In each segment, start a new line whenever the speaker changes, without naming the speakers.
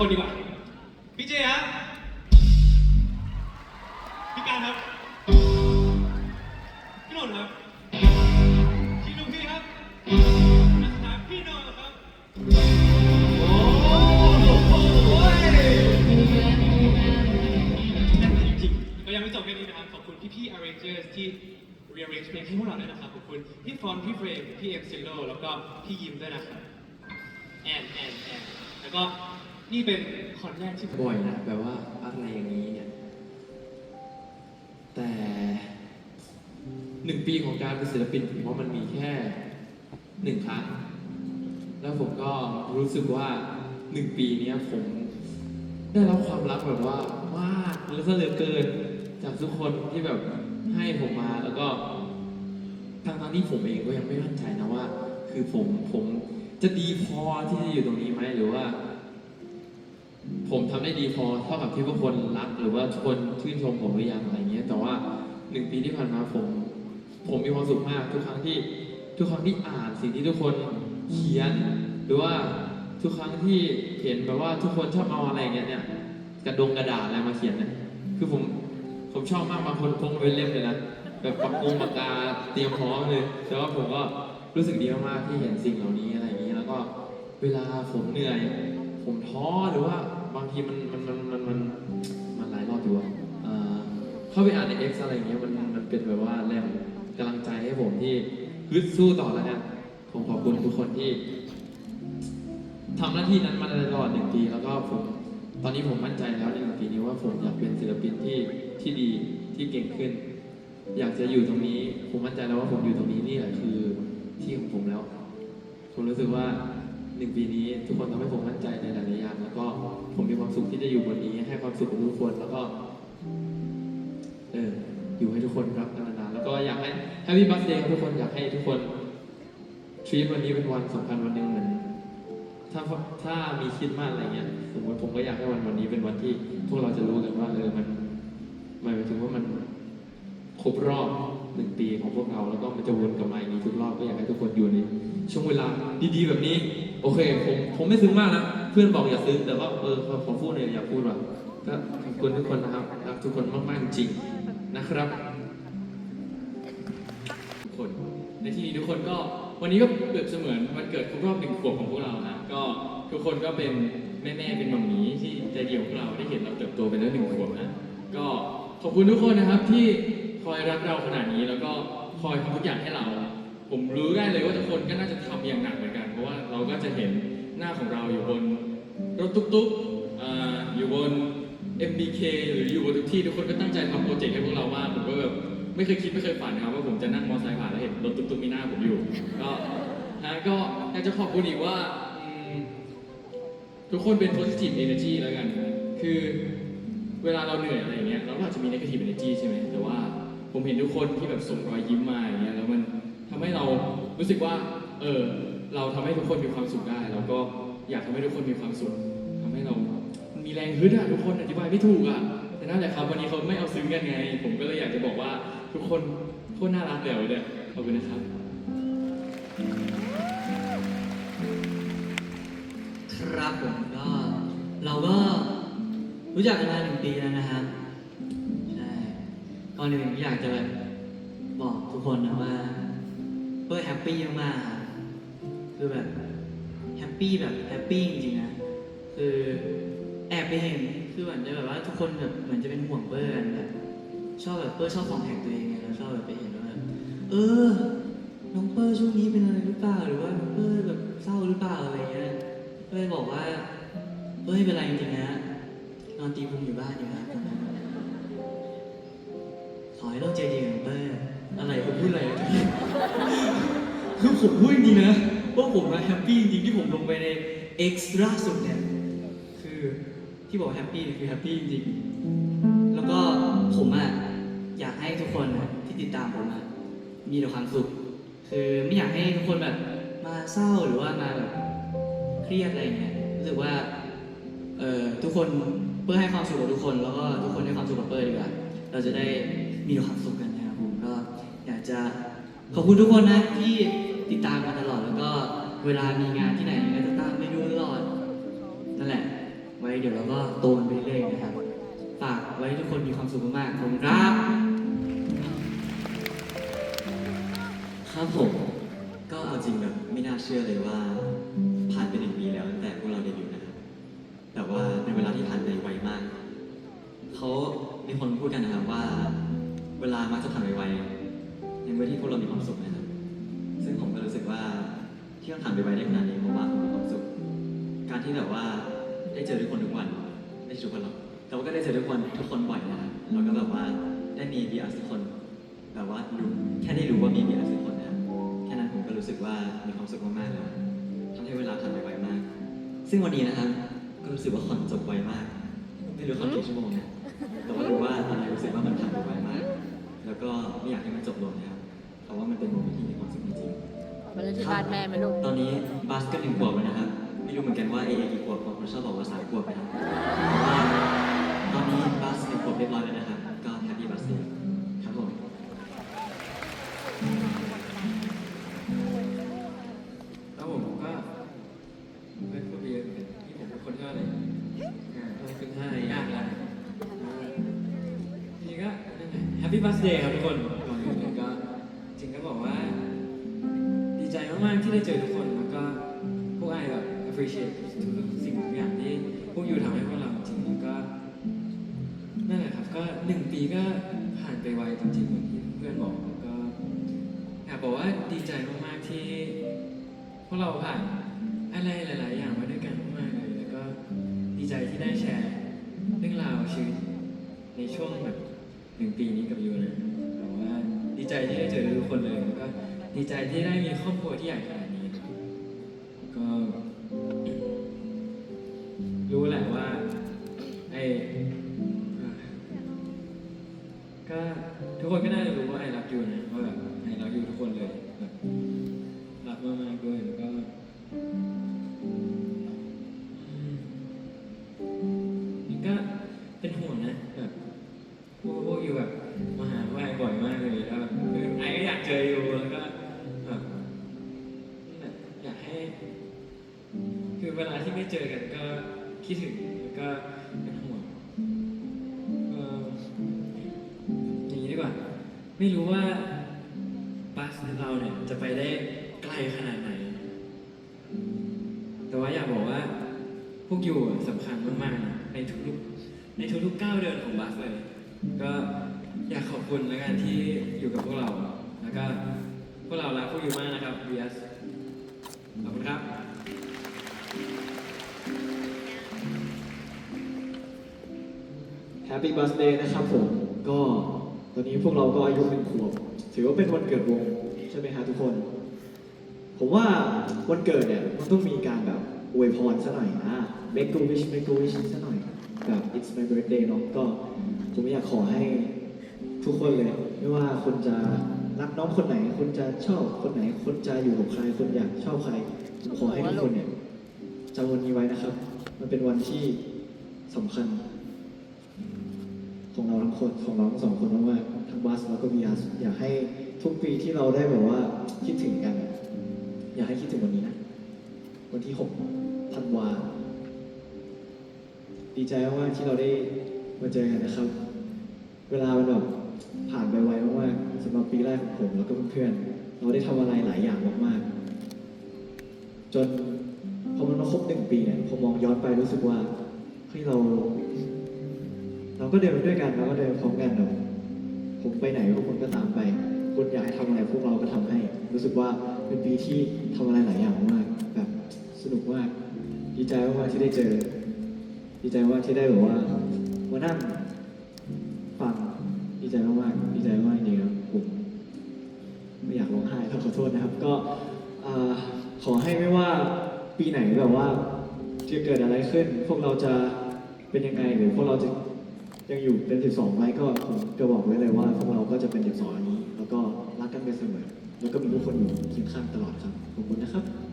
คนดี บ่อยนะแบ
บว่าอะไรอย่างนี้เนี่ย แต่หนึ่งปีของการเป็นศิลปินผมว่ามันมีแค่หนึ่งครั้ง แล้วผมก็รู้สึกว่าหนึ่งปีเนี้ยผมได้รับความรักแบบว่ามากแล้วก็เหลือเกินจากทุกคนที่แบบให้ผมมาแล้วก็ทั้งทั้งๆที่ผมเองก็ยังไม่มั่นใจนะว่า คือผมผมจะดีพอที่จะอยู่ตรงนี้ไหมหรือว่า ผมทำได้ดีพอเท่ากับที่ทุกคนรักหรือว่าทุกคนชื่นชมผมหรือยังอะไรเงี้ย แต่ว่าหนึ่งปีที่ผ่านมาผม ผมมีความสุขมากทุกครั้งที่ทุกครั้งที่อ่านสิ่งที่ทุกคนเขียน หรือว่าทุกครั้งที่เห็นแบบว่าทุกคนชอบเอาอะไรเงี้ยเนี่ยกระดงกระดาษอะไรมาเขียนเนี่ยคือผมผมชอบมากบางคนพกเป็นเล่มเลยนะแบบปากกงปากกาเตรียมพร้อมเลยแต่ว่าผมก็รู้สึกดีมากๆที่เห็นสิ่งเหล่านี้อะไรอย่างนี้แล้วก็เวลาผมเหนื่อย ผมท้อหรือว่าบางทีมันมันมันมันมันมันหลายรอบอยู่อะเอ่อเข้าไปอ่านใน X อะไรอย่างเงี้ยมันมันเป็นแบบว่าแรงกำลังใจให้ผมที่ฮึดสู้ต่อแล้วกันผมขอบคุณทุกคนที่ทำหน้าที่นั้นมาตลอดหนึ่งปีแล้วก็ผมตอนนี้ผมมั่นใจแล้วในหนึ่งปีนี้ว่าผมอยากเป็นศิลปินที่ที่ดีที่เก่งขึ้น อยากจะอยู่ตรงนี้ ผมมั่นใจแล้วว่าผมอยู่ตรงนี้นี่แหละคือที่ของผมแล้ว ผมรู้สึกว่า หนึ่งปีนี้ทุกคนทำให้ผมมั่นใจในหลายๆอย่างแล้วก็ผมมีความสุขที่จะอยู่บนนี้ ให้ความสุขกับทุกคนแล้วก็ เอออยู่ให้ทุกคนรักกันนานๆแล้วก็อยากให้ Happy Birthday ครับทุกคนอยากให้ทุกคนทรีตวันนี้เป็นวันสำคัญวันหนึ่งเหมือนถ้าถ้ามีคิดมากอะไรเงี้ยสมมติผมก็อยากให้วันวันนี้เป็นวันที่ พวกเราจะรู้กันว่าเออมันหมายถึงว่ามันครบรอบหนึ่งปีของพวกเราแล้วก็มันจะวนกลับมาอย่างนี้ทุกรอบก็อยากให้ทุกคนอยู่ในช่วงเวลาดีๆแบบนี้ โอเคผมผมไม่ซึ้งมากนะเพื่อนบอกอย่าซึ้งแต่ว่าเออพอผมพูดเลยอย่าพูดว่ะก็ขอบคุณทุกคนนะครับรักทุกคนมากๆจริงๆนะครับ
ทุกคนในที่นี้ทุกคนก็วันนี้ก็เปรียบเสมือนวันเกิดครบรอบหนึ่งขวบของพวกเรานะก็ทุกคนก็เป็นแม่ๆเป็นมัมมี่ที่ใจเดียวของเราได้เห็นเราเติบโตเป็นแล้วหนึ่งขวบนะก็ขอบคุณทุกคนนะครับที่คอยรักเราขนาดนี้แล้วก็คอยทำทุกอย่างให้เรา ผมรู้ได้เลยว่าทุกคนก็น่าจะทำอย่างหนักเหมือนกัน ราะว่าเราก็จะเห็นหน้าของเราอยู่บนรถตุ๊กๆอ่าอยู่บน MBK หรืออยู่บนทุกที่ทุกคนก็ตั้งใจทำโปรเจกต์ให้พวกเรามากผมก็แบบไม่เคยคิดไม่เคยฝันนะครับว่าผมจะนั่งมอเตอร์ไซค์ผ่านแล้วเห็นรถตุ๊กๆมีหน้าผมอยู่ ก็นะก็อยากจะขอบคุณอีกว่าอืมทุกคนเป็น positive energy แล้วกันคือเวลาเราเหนื่อยอะไรอย่างเงี้ยเราก็อาจจะมี negative energy ใช่ไหมแต่ว่าผมเห็นทุกคนที่แบบส่งรอยยิ้มมาอย่างเงี้ยแล้วมันทำให้เรารู้สึกว่า เออเราทำให้ทุกคนมีความสุขได้ แล้วก็อยากทำให้ทุกคนมีความสุขทำให้เรา มันมีแรงฮึดอะทุกคนอธิบายไม่ถูกอะแต่นั่นแหละครับวันนี้เขาไม่เอาซึ้งกันไง ผมก็เลยอยากจะบอกว่าทุกคนโคตรน่ารักเลยวันเนี่ยขอบคุณนะครับ
ครับผมก็เราก็รู้จักกันมาหนึ่งปีแล้วนะครับใช่ก่อนอื่นอยากจะแบบบอกทุกคนนะว่าเพื่อแฮปปี้มากๆ คือแบบแฮปปี้แบบแฮปปี้จริงๆนะคือแอบไปเห็นคือเหมือนจะแบบว่าทุกคนแบบเหมือนจะเป็นห่วงเปิ้ลกันแบบชอบแบบเปิ้ลชอบของแท็กตัวเองไงแล้วชอบแบบไปเห็นว่าแบบเออน้องเปิ้ลช่วงนี้เป็นอะไรหรือเปล่าหรือว่าน้องเปิ้ลแบบเศร้าหรือเปล่าอะไรเงี้ยเปิ้ลบอกว่าเปิ้ลไม่เป็นไรจริงๆนะนอนตีพุงอยู่บ้านอยู่ครับขอให้เราใจดีกับองเปิ้ลอะไรผมพูดอะไรคือผมพูดจริงนะ ว่าผมนะแฮปปี้จริงๆที่ผมลงไปในเอ็กซ์ตร้าสุดเนี่ยคือที่บอกแฮปปี้เนี่ยคือแฮปปี้จริงๆแล้วก็ผมอะอยากให้ทุกคนนะที่ติดตามผมอะมีแต่ความสุข คือไม่อยากให้ทุกคนแบบมาเศร้าหรือว่ามาแบบเครียดอะไรเงี้ยรู้สึกว่าเอ่อทุกคนเพื่อให้ความสุขกับทุกคน แล้วก็ทุกคนให้ความสุขกับเปิ้ลดีกว่าเราจะได้มีความสุขกันนะครับผมก็อยากจะขอบคุณทุกคนนะที่ติดตามมาต เวลามีงานที่ไหนก็จะตามไปดูตลอด นั่นแหละ ไว้
เดี๋ยวเราก็โตนไปเรื่อยๆนะครับ ฝากไว้ทุกคนมีความสุขมากๆขอบคุณครับ
ครับผม ก็เอาจริงแบบไม่น่าเชื่อเลยว่า ผ่านไปหนึ่งปีแล้วตั้งแต่พวกเราเดบิวต์นะครับ แต่ว่าเป็นเวลาที่ผ่านไปไวมาก เขามีคนพูดกันนะครับว่า เวลามักจะผ่านไปไวในเมื่อที่พวกเรามีความสุขนะครับ ซึ่งผมก็รู้สึกว่า ที่มันผ่านไปไวได้ขนาดนี้เพราะว่าผมมีความสุข การที่แบบว่าได้เจอทุกคนทุกวันไม่ใช่ทุกคนหรอกแต่ว่าก็ได้เจอทุกคนทุกคนบ่อยนะครับแล้วก็แบบว่าได้มีบีอาร์ทุกคนแบบว่ารู้แค่ได้รู้ว่ามีบีอาร์ทุกคนนะแค่นั้นผมก็รู้สึกว่ามีความสุขมากๆแล้วทำให้เวลาผ่านไปไวมาก ซึ่งวันนี้นะครับก็รู้สึกว่าคอนจบไวมาก ไม่รู้คอนกี่ชั่วโมงนะแต่ว่ารู้ว่าตอนนี้รู้สึกว่ามันผ่านไปไวมาก แล้วก็ไม่อยากให้มันจบลงนะครับเพราะว่ามันเป็นโมเมนต์ที่มีความสุขจริงๆ
ไปเล่นที่บ้านแม่ไหมลูก
ตอนนี้บัสก็หนึ่งขวบแล้วนะครับ ไม่รู้เหมือนกันว่าเอเอกี่ขวบบางคนชอบบอกว่าสามขวบนะครับแต่ว่าตอนนี้บัสหนึ่งขวบเรียบร้อยแล้วนะครับ ก็แฮปปี้บัสเดย์ครับผม
แล้วผมก็ไม่พูดเยอะเหมือนกันที่ผมเป็นคนที่ว่าอะไรอ่า
ไม่ขึ้นให้
ยากแล้วจริงก็แฮปปี้บัสเดย์ครับทุกคน จริงๆเหมือนที่เพื่อนบอกแล้วก็อยากบอกว่าดีใจมากๆที่ พวกเราผ่านอะไรหลาย ๆ อย่างมาด้วยกันมากๆเลยแล้วก็ดีใจที่ได้แชร์เรื่องราวชีวิตในช่วงแบบหนึ่งปีนี้กับยูนะแต่ว่าดีใจที่ได้เจอทุกคนเลยแล้วก็ดีใจที่ได้มีครอบครัวที่ใหญ่ขนาดนี้ครับก็ พวกอยูอะสำคัญมากๆในทุกๆในทุกๆก้าวเดินของบัสเลย ก็อยากขอบคุณแล้วกันที่อยู่กับพวกเรา แล้วก็พวกเรารักพวกอยู่มากนะครับ VS ขอบคุณครับ
แฮปปี้บัสเดย์นะครับผม ก็ตอนนี้พวกเราก็อายุหนึ่งขวบ ถือว่าเป็นวันเกิดวง ใช่ไหมฮะทุกคน ผมว่าวันเกิดเนี่ยมันต้องมีการแบบ อวยพรซะหน่อยอะ make a wish make a wish ซะหน่อยแบบ it's my birthday เนาะก็ผมอยากขอให้ทุกคนเลย ไม่ว่าคุณจะรักน้องคนไหนคุณจะชอบคนไหนคุณจะอยู่กับใครคุณอยากชอบใครผมขอให้ทุกคนเนี่ยจำวันนี้ไว้นะครับ มันเป็นวันที่สำคัญ ของเราทั้งคนของเราทั้งสองคนมากๆทั้งบัสแล้วก็บีอาร์อยากให้ทุกปีที่เราได้แบบว่าคิดถึงกัน อยากให้คิดถึงวันนี้นะ วันที่หกธันวาดีใจมากๆที่เราได้มาเจอกันนะครับ เวลามันแบบผ่านไปไวมากๆสำหรับปีแรกของผมแล้วก็เพื่อนๆเราได้ทำอะไรหลายอย่างมากๆ จนพอมันมาครบหนึ่งปีเนี่ยผมมองย้อนไปรู้สึกว่าเฮ้ยเรา เราก็เดินด้วยกันเราก็เดินพร้อมกันเนาะผมไปไหนพวกคุณก็ตามไป คุณอยากให้ทำอะไรพวกเราก็ทำให้ รู้สึกว่าเป็นปีที่ทำอะไรหลายอย่างมากแบบ สนุกมาก ดีใจมากๆที่ได้เจอ ดีใจมากที่ได้แบบว่ามานั่งฟังดีใจมากๆดีใจมากจริงๆครับผมไม่อยากร้องไห้ครับขอโทษนะครับ ก็ขอให้ไม่ว่าปีไหนแบบว่าจะเกิดอะไรขึ้น พวกเราจะเป็นยังไงหรือพวกเราจะยังอยู่เป็น 12ไหมก็ผมจะบอกไว้เลยว่าพวกเราก็จะเป็น 12อันนี้ แล้วก็รักกันไปเสมอ แล้วก็มีทุกคนอยู่เคียงข้างตลอดครับ ขอบคุณนะครับ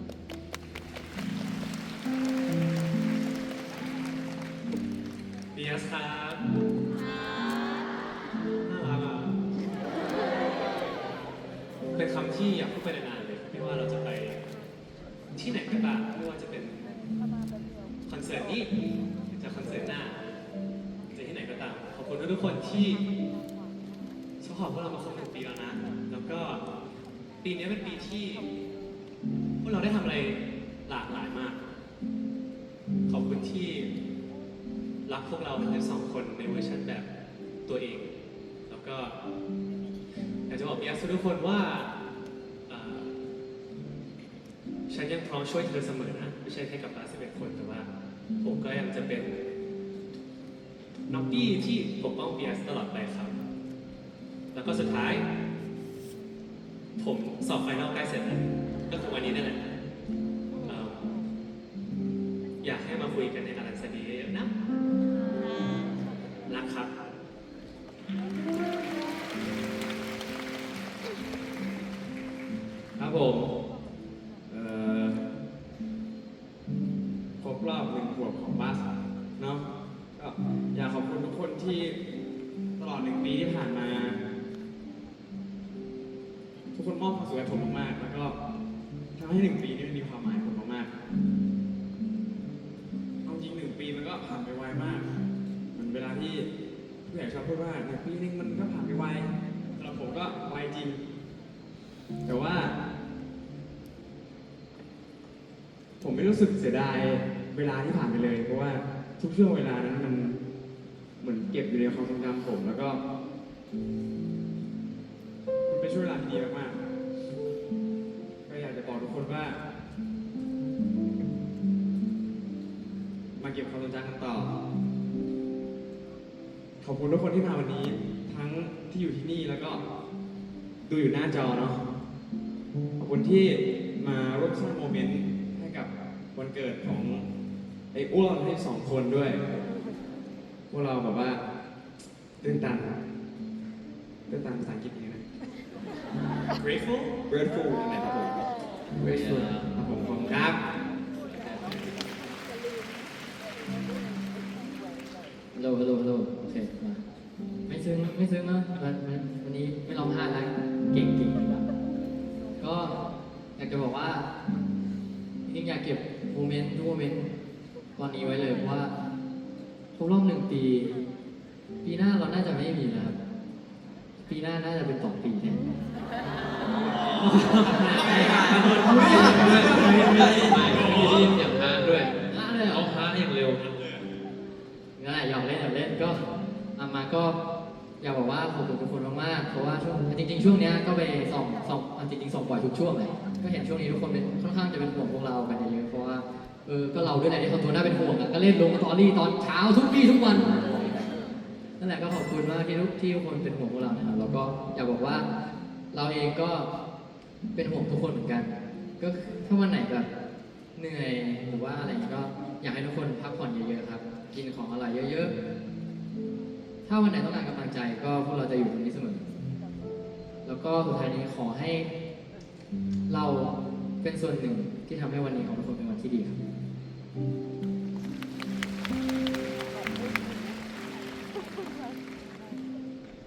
ทุกๆคนที่สปอร์ตพวกเรามาครบหนึ่งปีแล้วนะ แล้วก็ปีนี้เป็นปีที่ พวกเราได้ทำอะไรหลากหลายมาก ขอบคุณที่รักพวกเราทั้งสองคนในเวอร์ชันแบบตัวเอง แล้วก็อยากจะบอกพี่แอฟทุกคนว่าเอ่อฉันยังพร้อมช่วยเธอเสมอนะ ไม่ใช่แค่กับตาสิบเอ็ดคนแต่ว่า ผมก็ยังจะเป็น น้องปี้ที่ปกป้องเบียสตลอดไปครับ แล้วก็สุดท้าย ผมสอบไฟนอลใกล้เสร็จแล้วก็คือวันนี้นั่นแหละอยากให้มาคุยกันในอารันสดีเยอะๆนะ
ผู้ใหญ่ชอบพูดว่าหนึ่งปีนึงมันก็ผ่านไปไวสำหรับผมก็ไวจริง แต่ว่า ผมไม่รู้สึกเสียดายเวลาที่ผ่านไปเลย เพราะว่าทุกช่วงเวลานั้นมันเหมือนเก็บอยู่ในความทรงจำผมแล้วก็มันเป็นช่วงเวลาที่ดีมากๆก็อยากจะบอกทุกคนว่า มาเก็บความทรงจำกันต่อ ขอบคุณทุกคนที่มาวันนี้ ทั้งที่อยู่ที่นี่แล้วก็ดูอยู่หน้าจอเนาะขอบคุณที่มาร่วมสร้างโมเมนต์ให้กับวันเกิดของไอ้อ้วนให้สองคนด้วย พวกเราแบบว่าตื่นตันตื่นตันภาษาอังกฤษยังไงนะ
grateful
grateful นั่นแหละครับผม grateful ครับผมขอบคุณครับ
ไม่ซึ้งไม่ซึ้งเนอะวันวันวันนี้ไม่ร้องไห้แล้วเก่งเก่งดีแล้วก็อยากจะบอกว่าจริงๆอยากเก็บโมเมนต์ทุกโมเมนต์ตอนนี้ไว้เลยเพราะว่าครบรอบหนึ่งปี ปีหน้าเราน่าจะไม่มีแล้วครับปีหน้าน่าจะเป็นสองปีแทน
มีทีมอย่างฮาด้วย
ฮะเลยเหรอ
เอาฮาอย่างเร็ว
นั่นแหละหยอกเล่นหยอกเล่นก็อามาก็ อยากบอกว่าขอบคุณทุกคนมากๆ เพราะว่าช่วงจริงๆ ช่วงเนี้ยก็ไปส่องส่องจริงๆส่องบ่อยทุกช่วงเลย ก็เห็นช่วงนี้ทุกคนเป็นค่อนข้างจะเป็นห่วงพวกเรากันเยอะเพราะว่าเออ ก็เราด้วยแหละที่ทำตัวน่าเป็นห่วงอะก็เล่นลงสตอรี่ตอนเช้าทุกวี่ทุกวัน นั่นแหละก็ขอบคุณมากที่ทุกที่ทุกคนเป็นห่วงพวกเรานะครับแล้วก็อยากบอกว่าเราเองก็เป็นห่วงทุกคนเหมือนกัน ก็ถ้าวันไหนแบบเหนื่อยหรือว่าอะไรก็อยากให้ทุกคนพักผ่อนเยอะๆครับ กินของอร่อยเยอะ ๆ ถ้าวันไหนต้องการกำลังใจก็พวกเราจะอยู่ตรงนี้เสมอ แล้วก็สุดท้ายนี้ขอให้เราเป็นส่วนหนึ่งที่ทำให้วันนี้ของทุกคนเป็นวันที่ดีครับ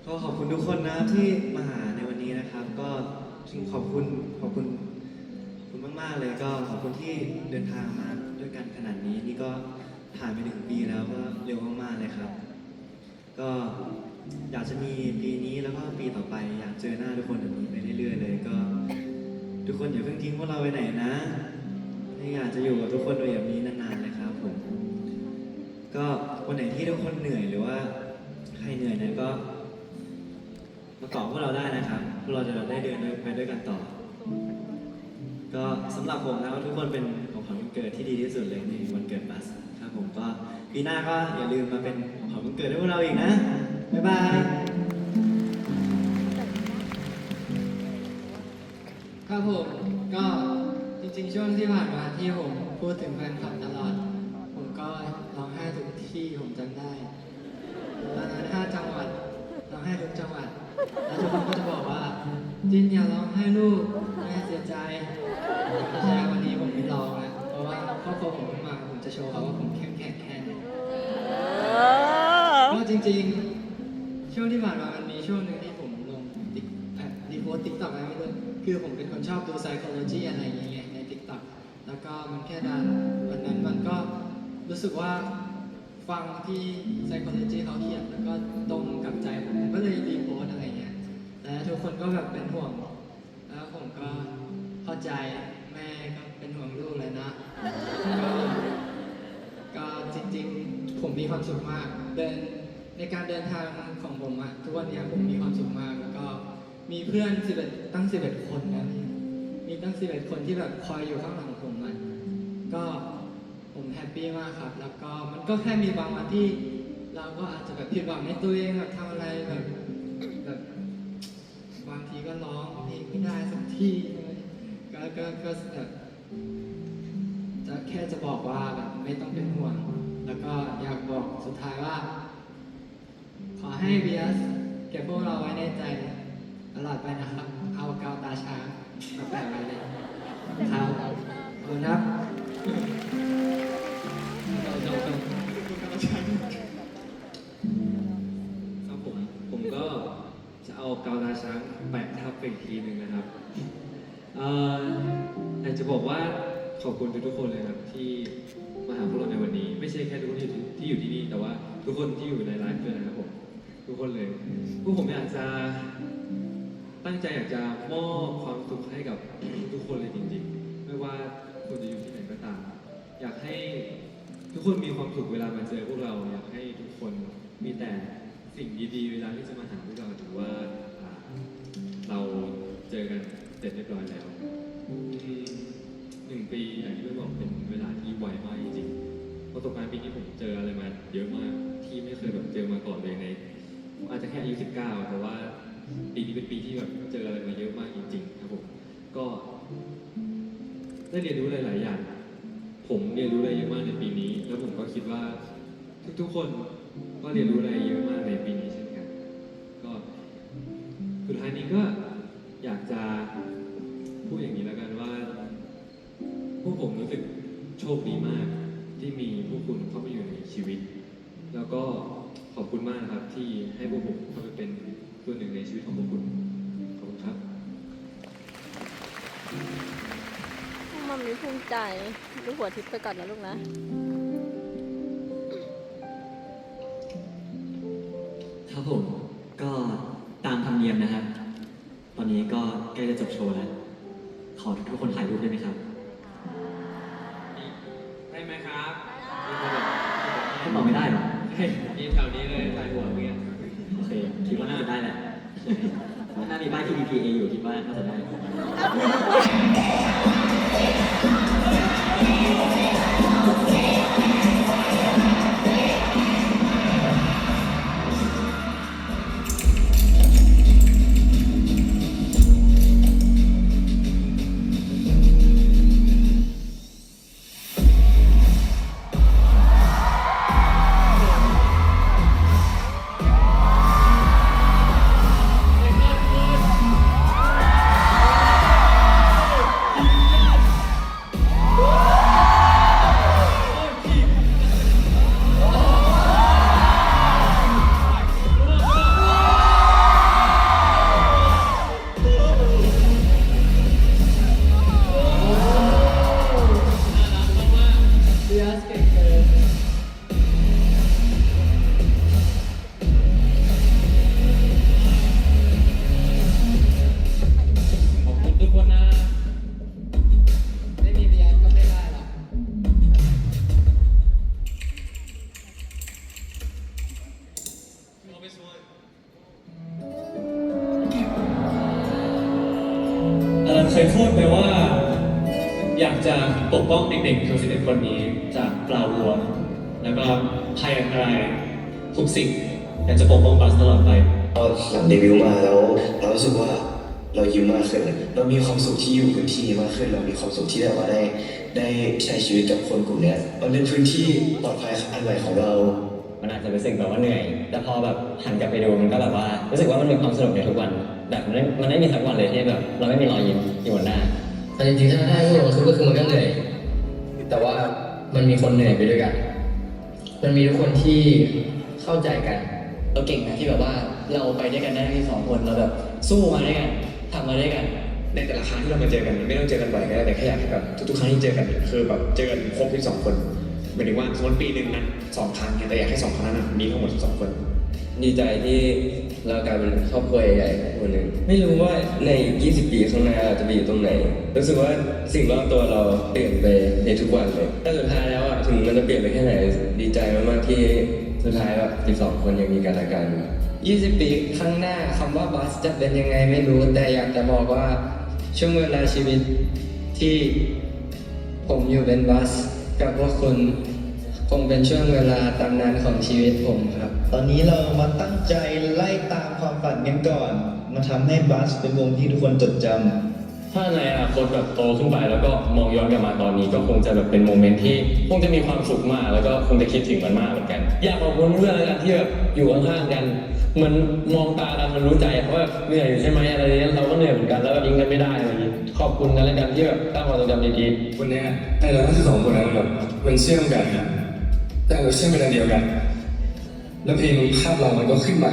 ก็ขอบคุณทุกคนนะที่มาหาในวันนี้นะครับ ก็จริงขอบคุณขอบคุณขอบคุณมาก ๆ เลยก็ขอบคุณที่เดินทางมาด้วยกันขนาดนี้ นี่ก็ผ่านไปหนึ่งปีแล้วก็เร็วมากๆเลยครับ ก็อยากจะมีปีนี้แล้วก็ปีต่อไป อยากเจอหน้าทุกคนแบบนี้ไปเรื่อยๆเลย ก็ ทุกคนอย่าเพิ่งทิ้งพวกเราไปไหนนะอยากจะอยู่กับทุกคนโดยแบบนี้นานๆเลยครับผมก็วันไหนที่ทุกคนเหนื่อยหรือว่าใครเหนื่อยนี่ยก็มาเกาะพวกเราได้นะครับพวกเราจะได้เดินไปด้วยกันต่อ ก็สำหรับผมนะว่าทุกคนเป็นของขวัญวันเกิดที่ดีที่สุดเลยในวันเกิดบัสครับผมก็ปีหน้าก็อย่าลืมมาเป็น ของขวัญวันเกิดให้พวกเราอีกนะ บ๊ายบาย
ครับผมก็จริงๆช่วงที่ผ่านมาที่ผมพูดถึงแฟนคลับตลอด ผมก็ร้องไห้ทุกที่ผมจำได้ตอนนั้นห้าจังหวัดร้องไห้ทุกจังหวัด แล้วทุกคนก็จะบอกว่าจินอย่าร้องไห้ลูกแม่เสียใจใช่วันนี้ผมไม่ร้องนะเพราะว่าครอบครัวผมขึ้นมาผมจะโชว์เขาว่าผมเข้มแข็งแค่ไหนก็จริงๆ ช่วง ที่ผ่านมามันมีช่วงหนึ่งที่ผมลงติ๊กรีโพสติ๊กต็อกอะไรไม่รู้คือผมเป็นคนชอบดู psychology อะไรอย่างเงี้ยในติ๊กต็อกแล้วก็มันแค่ดันวันนั้นมันก็รู้สึกว่าฟั
งที่ psychology เขาเขียนแล้วก็ตรงกับใจผมก็เลยรีโพสอะไรเงี้ยแล้วทุกคนก็แบบเป็นห่วง แล้วผมก็เข้าใจแม่ก็เป็นห่วงลูกเลยนะก็ก็จริงๆ ผมมีความสุขมากเดิน ในการเดินทางของผมอะทุกวันนี้ผมมีความสุขมากแล้วก็มีเพื่อน11ตั้ง11คนนะพี่มีตั้ง11คนที่แบบคอยอยู่ข้างหลังผมอะก็ผมแฮปปี้มากครับ แล้วก็มันก็แค่มีบางวันที่ เราก็อาจจะแบบผิดหวังในตัวเองแบบทำอะไรแบบแบบบางทีก็ร้องเพลงไม่ได้สักทีก็ก็ก็แบบจะแค่จะบอกว่าแบบไม่ต้องเป็นห่วง แล้วก็อยากบอกสุดท้ายว่า ขอให้เบียสเก็บพวกเราไว้ในใจ ตลอดไปนะครับ เอากาวตาช้างมาแปะไว้เลยครับขอบคุณครับ
ครับผมผมก็จะเอากาวตาช้างแปะทับไปอีกทีหนึ่งนะครับเอ่ออยากจะบอกว่าขอบคุณทุกๆคนเลยครับที่มาหาพวกเราในวันนี้ ไม่ใช่แค่ทุกคนที่อยู่ที่อยู่ที่นี่แต่ว่าทุกคนที่อยู่ในไลฟ์ด้วยนะครับ ทุกคนเลยพวกผมอยากจะตั้งใจอยากจะมอบความสุขให้กับทุกคนเลยจริงๆ ไม่ว่าคุณจะอยู่ที่ไหนก็ตาม อยากให้ทุกคนมีความสุขเวลามาเจอพวกเรา อยากให้ทุกคนมีแต่สิ่งดีๆ เวลาที่จะมาหาพวกเราถือว่าอ่าเราเจอกันเสร็จเรียบร้อยแล้วอืมหนึ่งปีอย่างที่พี่บอกเป็นเวลาที่ไวมากจริงๆประสบการณ์ปีนี้ผมเจออะไรมาเยอะมากที่ไม่เคยแบบเจอมาก่อนเลยใน อาจจะแค่อายุ19 แต่ว่าปีนี้เป็นปีที่แบบเจออะไรมาเยอะมากจริงๆครับผม ก็ได้เรียนรู้หลายๆอย่าง ผมเรียนรู้อะไรเยอะมากในปีนี้ แล้วผมก็คิดว่าทุกๆคนก็เรียนรู้อะไรเยอะมากในปีนี้เช่นกัน ก็สุดท้ายนี้ก็อยากจะพูดอย่างนี้แล้วกันว่า พวกผมรู้สึกโชคดีมากที่มีพวกคุณเข้ามาอยู่ในชีวิต แล้วก็ ขอบคุณมากนะครับที่ให้พวกผมเข้าไปเป็นส่วนหนึ่งในชีวิตของพวกคุณขอบคุณครับ
มัมมี่ภูมิใจดูหัวทิพย์ไปก่อนนะลูกนะ
ครับผมก็ตามธรรมเนียมนะครับ ตอนนี้ก็ใกล้จะจบโชว์แล้ว ขอทุกคนถ่ายรูปได้ไหมครับ
นี่แถวนี้เลยถ่ายหัวเพื่อน
โอเคคิดว่าน่าจะได้แหละเพราะหน้ามีป้ายที่ DPA อยู่คิดว่าน่าจะได้
เคย
พูดไปว่า อยากจะปกป้องเด็กๆทั้งสิบเอ็ดคนนี้จากปลาวัว แล้วก็ภัยอันตรายทุกสิ่งอยากจะปกป้องบัสตลอดไป
พอหลังเดบิวต์มาแล้วเรารู้สึกว่าเรายิ้มมากขึ้น เรามีความสุขที่อยู่กับที่นี่มากขึ้น เรามีความสุขที่แบบว่าได้ ได้ใช้ชีวิตกับคนกลุ่มเนี้ยมันเป็นพื้นที่ปลอดภัยอันใหม่ของเรา
มันอาจจะรู้สึกแบบว่าเหนื่อย แต่พอแบบหันกลับไปดูมันก็แบบว่ารู้สึกว่ามันมีความสนุกในทุกวัน แบบมันไม่มันไม่มีสักวันเลยที่แบบ เราไม่มีรอยยิ้มอยู่บนหน้า
แต่จริงๆถ้าให้พูดตรงๆก็คือมันก็เหนื่อย แต่ว่ามันมีคนเหนื่อยไปด้วยกัน มันมีทุกคนที่เข้าใจกัน
เราเก่งนะที่แบบว่าเราไปด้วยกันได้ที่สองคนเราแบบสู้มาด้วยกันทำมาด้วยกัน
ในแต่ละครั้งที่เรามาเจอกันไม่ต้องเจอกันบ่อยก็ได้แต่แค่อยากให้แบบทุกๆครั้งที่เจอกันคือแบบเจอกันครบทั้งสองคน
หมายถึงว่าสมมติปีหนึ่งนั้นสองครั้งเนี่ยแต่อยากให้สองครั้งนั้นนะมีทั้งหมดสองคน
ดีใจที่ เรากลายเป็นครอบครัวใหญ่ๆคนหนึ่งไม่รู้ว่าใน 20 ปีข้างหน้าเราจะไปอยู่ตรงไหน รู้สึกว่าสิ่งรอบตัวเราเปลี่ยนไปในทุกวันเลยแต่สุดท้ายแล้วอะถึงมันจะเปลี่ยนไปแค่ไหนดีใจมากๆที่สุดท้ายแบบ12 คนยังมีกันและกัน
20 ปีข้างหน้าคำว่าบัสจะเป็นยังไงไม่รู้ แต่อยากจะบอกว่าช่วงเวลาชีวิตที่ผมอยู่เป็นบัสกับพวกคุณ คงเป็นช่วงเวลาตำนานของชีวิตผมครับ
ตอนนี้เรามาตั้งใจไล่ตามความฝันกันก่อน มาทำให้บัสเป็นวงที่ทุกคนจดจำ
ถ้าในอนาคตแบบโตขึ้นไปแล้วก็มองย้อนกลับมาตอนนี้ก็คงจะแบบเป็นโมเมนต์ที่คงจะมีความสุขมากแล้วก็คงจะคิดถึงมันมากเหมือนกัน อยากขอบคุณเพื่อนแล้วกันที่แบบอยู่ข้างๆกันเหมันมองตากันมันรู้ใจเพราะแบบเหนื่อยอยู่ใช่ไหมอะไรเงี้ยเราก็เหนื่อยเหมือนกันแล้วแบบยิงกันไม่ได้อะไรอย่างงี้ขอบคุณกันแล้วกันที่แบบตั้งความทรงจำดีๆ
วันเนี้ยไอ้เราทั้งสองคนนั้นแบบมันเชื่อมกันนะ แต่เราเชื่อเวลาเดียวกัน แล้วเพลงภาพเรามันก็ขึ้นมา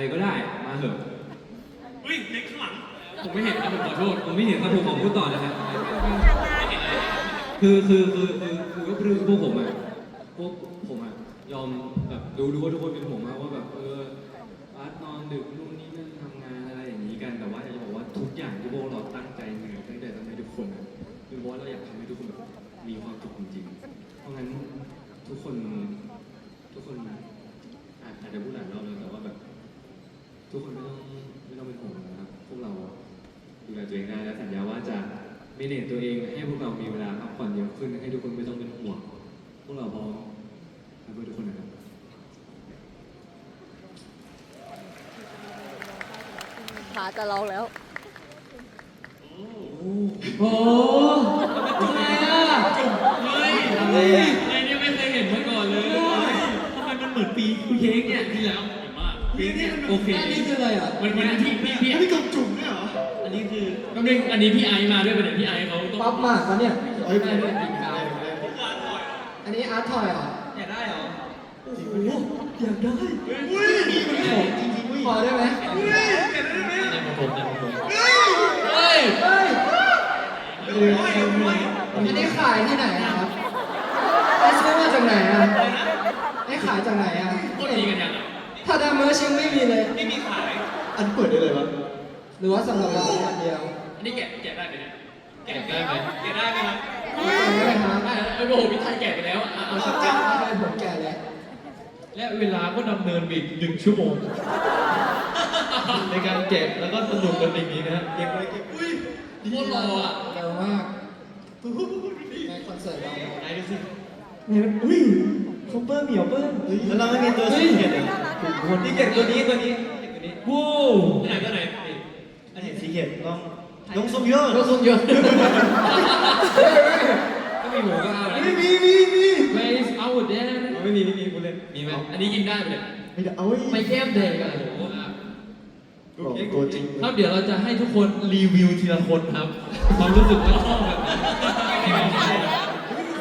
อะ
ไรก็ได้มาเถอะ
เฮ้ยเล็กข้างหลัง
ผมไม่เห็นครับผมขอโทษผมไม่เห็นครับผมขอพูดต่อนะครับคือคือคือคือคือก็คือพวกผมอะพวกผมอะยอมแบบรู้รู้ว่าทุกคนเป็นห่วงมากว่าแบบเอออาร์ตนอนดึกนู่นนี่นั่นทำงานอะไรอย่างนี้กันแต่ว่าอยากจะบอกว่าทุกอย่างที่พวกเราตั้งใจเหนื่อยตั้งใจทำให้ทุกคนอะคือเพราะว่าเราอยากทำให้ทุกคนแบบมีความสุขจริงๆเพราะงั้นทุกคนทุกคนอาจอาจจะพูดหลายรอบแล้วแต่ว่าแบบ ทุกคนไม่ต้องไม่ต้องเป็นห่วงนะครับ พวกเราดูแลตัวเองได้และสัญญาว่าจะไม่เนตตัวเองให้พวกเรามีเวลาพักผ่อนเยอะขึ้นให้ทุกคนไม่ต้องเป็นห่วงพวกเราพร้อมทำเพื่อทุกคนนะครับ
ขาจะร้องแล้ว
โอ้ทำไมอะเฮ้ย ห็นมากปีเนี่ยโอเค
อันนี้คืออะไรอะ
มันวันนั้นพี่พี่พี่
พี่กบจุ่มด้วยเหรอ
อันนี้คือก็เป็นอันนี้พี่ไอซ์มาด้วยประเด็นพี่ไอซ์เขาต้อง
ป๊อปมากปะเนี่ย
เฮ้ย
ได้ด้วยอันนี้อาร์ตทอยเหรอ
อยากได้เหรอ
โอ้โหอยากได้
อุ้ยมันของจริงๆเว้ย
ขอได้ไหม
อุ้ยเห็นได้ไหม
ในของผมในของผม
เฮ้ย
โอ้ยโอ้ย
อันนี้ขายที่ไหนอะครับไอ้ซื้อมาจากไหนอะไอ้ขายจากไหนอะ
ก็ดีกันยังอะ
ถ้าดามเมอร์ชิงไม่มีเลย
ไม่มีขาย
อันเปิดได้เลยวะ
หรือว่าสำหรับเราอันเดียว
อันนี้แกะแกะได้ไหมเนี่ยแกะได้ไหม
เก็บได้ไหมครับ
ไม่ได้ครับ
ได้ไอ้โอ้โหพี่ไทยแกะไปแล้วอะเอาสัก
ไม่เคยผมแก่แล้ว
และเวลาก็ดำเนินไปอีกหนึ่งชั่วโมง ในการแกะแล้วก็สนุกกันอย่างนี้นะฮะ
เก็บเลยเก็บอุ้ย
โคตรรออะ
เร็วมากในคอนเสิร์ตเรา
ไหนดูสิ
เนี่ยมันอุ้ยคอปเปอร์เหมียวเปิ้ลแล้วเราไม่มีตัวสีเขียดเลย คนที่เก็บตัวนี้ตัวนี้เก็บตัวนี้
ว้าว
ไหนก็ไหน
อันเห็นสีเขียดต้องน้องส้มเยอะ
รถส่งเยอะ
ก็มีหมูก็เอานะ
มีมีมีมี
ไม่เอาหมดแน่
ไม่มีไม่มีคุณเล่น
มีไหมอันนี้กินได้ไหมเนี่ย
ไม่ได้เอาไไม่
แก้มแดงกันโอ้โห
บอกตัวจริง
ครับเดี๋ยวเราจะให้ทุกคนรีวิวทีละคนครับความรู้สึกว่าชอบแบบ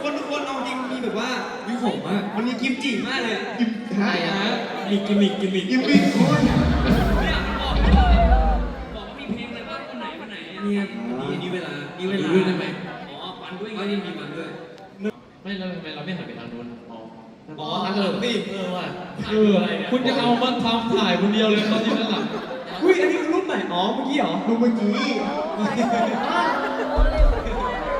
คนทุกคนเอาจริงมีแบบ
แบบว่า มีหอมมากมันมีกิมจิมากเลยอะกิมใช่ฮะมีกิมมิกกิมมิกกิมมิกคนเนี่ยบอกบอกว่ามีเพลงอะไรบ้างวันไหนวันไหนเนี่ยนี่นี่เวลานี่เวลา
ดูด้วยได้ไหม
อ๋อวันด้วยก็ยังมีวันด้วย
ไม่แล้วทำไมเราไม่หันไปทางนู้นอ๋อ
อ๋อเออพี่เออว่ะ
เออคุณจะเอามาทำถ่ายคนเดียวเลยตอนที่ด้านหลัง
อุ้ยอันนี้คือรูปใหม่อ๋อเมื่อกี้เหรอรูปเมื่อกี้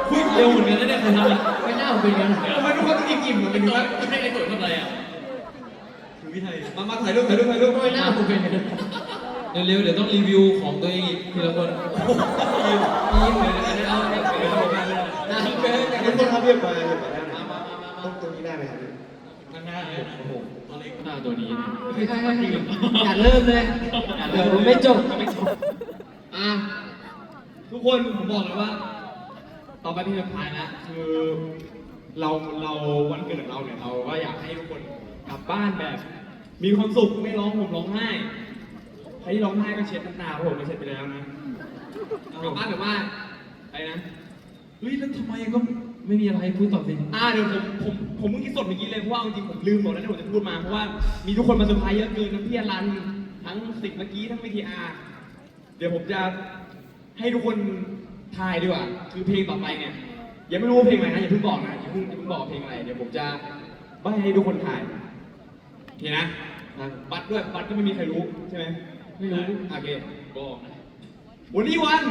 คุยเร็วเหมือนกันนะเนี่ยใครทำ อะ
ไม่น่าเป็นงั้น
ทำไมทุกคนต้องอิ่มๆเหมือนกันดูนะ
ไม่ได้ตัวทำอะไรอะ
คือวิธีมามาถ่ายรูปถ่ายรูปถ่ายรูป
ไม่น่าเป็นงั้น
เร็วๆเดี๋ยวต้องรีวิวของตัวเองอีกทีละคน
ยิ้มเลยนะเอาเอาเอาเอาเอา
น่าเป็น
ทุกคนครับเรียบมาเรียบมาได้ไหมต้องตรงนี้ได้ไหมครับ
ข้างหน้าเลยโอ้โหหน้าตัวนี้นะ
อย่าเริ่มเลยเดี๋ยวไม่จบ
อะทุกคนผมบอกเลยว่า ต่อไปที่สุดท้ายนะคือ เราเราวันเกิดเราเนี่ยเราก็อยากให้ทุกคนกลับบ้านแบบ มีความสุขไม่ร้องห่มร้องไห้ใครที่ร้องไห้ก็เช็ดน้ำตาเพราะผมก็เช็ดไปแล้วนะกลับบ้านแบบว่าอะไรนะเฮ้ยแล้วทำไมก็ไม่มีอะไรพูดต่อสิอ่าเดี๋ยวผมผมผมเพิ่งคิดสดเมื่อกี้เลยเพราะว่าเอาจริงๆผมลืมหมดแล้วที่ผมจะพูดมาเพราะว่ามีทุกคนมาเซอร์ไพรส์เยอะเกินทั้งพี่อรันทั้งสิบเมื่อกี้ทั้งวิทีอาร์เดี๋ยวผมจะให้ทุกคนทายดีกว่า คือเพลงต่อไปเนี่ย ยังไม่รู้ว่าเพลงอะไรนะอย่าเพิ่งบอกนะอย่าเพิ่งอย่าเพิ่งบอกเพลงอะไรเดี๋ยวผมจะใบให้ทุกคนทายโอเคนะอะบัตรด้วยบัตรก็ไม่มีใครรู้ใช่ไหมไม่รู้โอเคบอกนะวันนี้วัน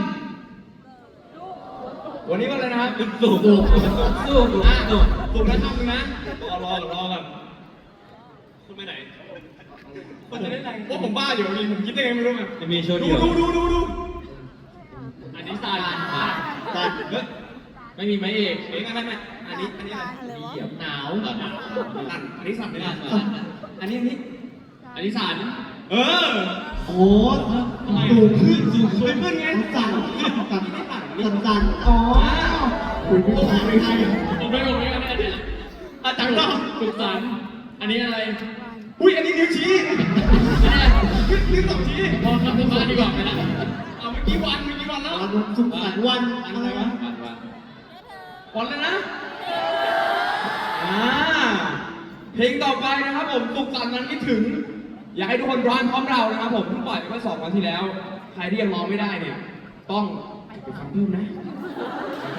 วันนี้วันอะไรนะครับสุกร์สุกร์สุกร์อะสุกร์สุกร์นะท่านนะรอรอก่อนรอก่อนคุณไปไหนคุณจะเล่นอะไรว่าผมบ้าอยู่พี่ผมคิดได้ไงไม่รู้ไง
จะมีโชว์
ดู
เดียว
ดูดูดูดูอันนี้สั่นอะ
ตัด
เฮ้ย ไม่มีไม้เอกเอ้ยไม่ไม่ไม่อันนี้อันนี้อะไร
อะไรวะ
เหยียบหนาวหนาวสั่นอันนี้สั่นไม่ได้อันนี้อันนี้อันนี้สั่นเออ
โอ้สูงขึ้นสูงขึ้น
ขึ้นไง
สั่นสั่นสั่นสั่นอ๋อคุณผู้ชายไม่ใช่
ผมไม่ผมไม่อันนี้อันนี้อาจารย์ก็สุขสันต์อันนี้อะไรอุ้ยอันนี้นิ้วชี้อันนี้อะไรนิ้วสองชี้พอทำสมาดีกว่าไปละเอาเมื่อกี้วันเมื่อกี้วันแล้ว
วันสุขสันต์วัน
วันอะไรวะ วันวันวันเลยนะอ่าเพลงต่อไปนะครับผมสุขสันต์วันคิดถึง อยากให้ทุกคนร้องพร้อมเรานะครับผมเพิ่งปล่อยไปเมื่อสองวันที่แล้ว ใครที่ยังร้องไม่ได้เนี่ย ต้องไปฟังเพิ่มนะ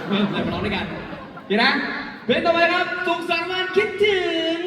เพิ่มเลยมาร้องด้วยกันเดี๋ยวนะเพลงต่อไปครับสุขสันต์วันคิดถึง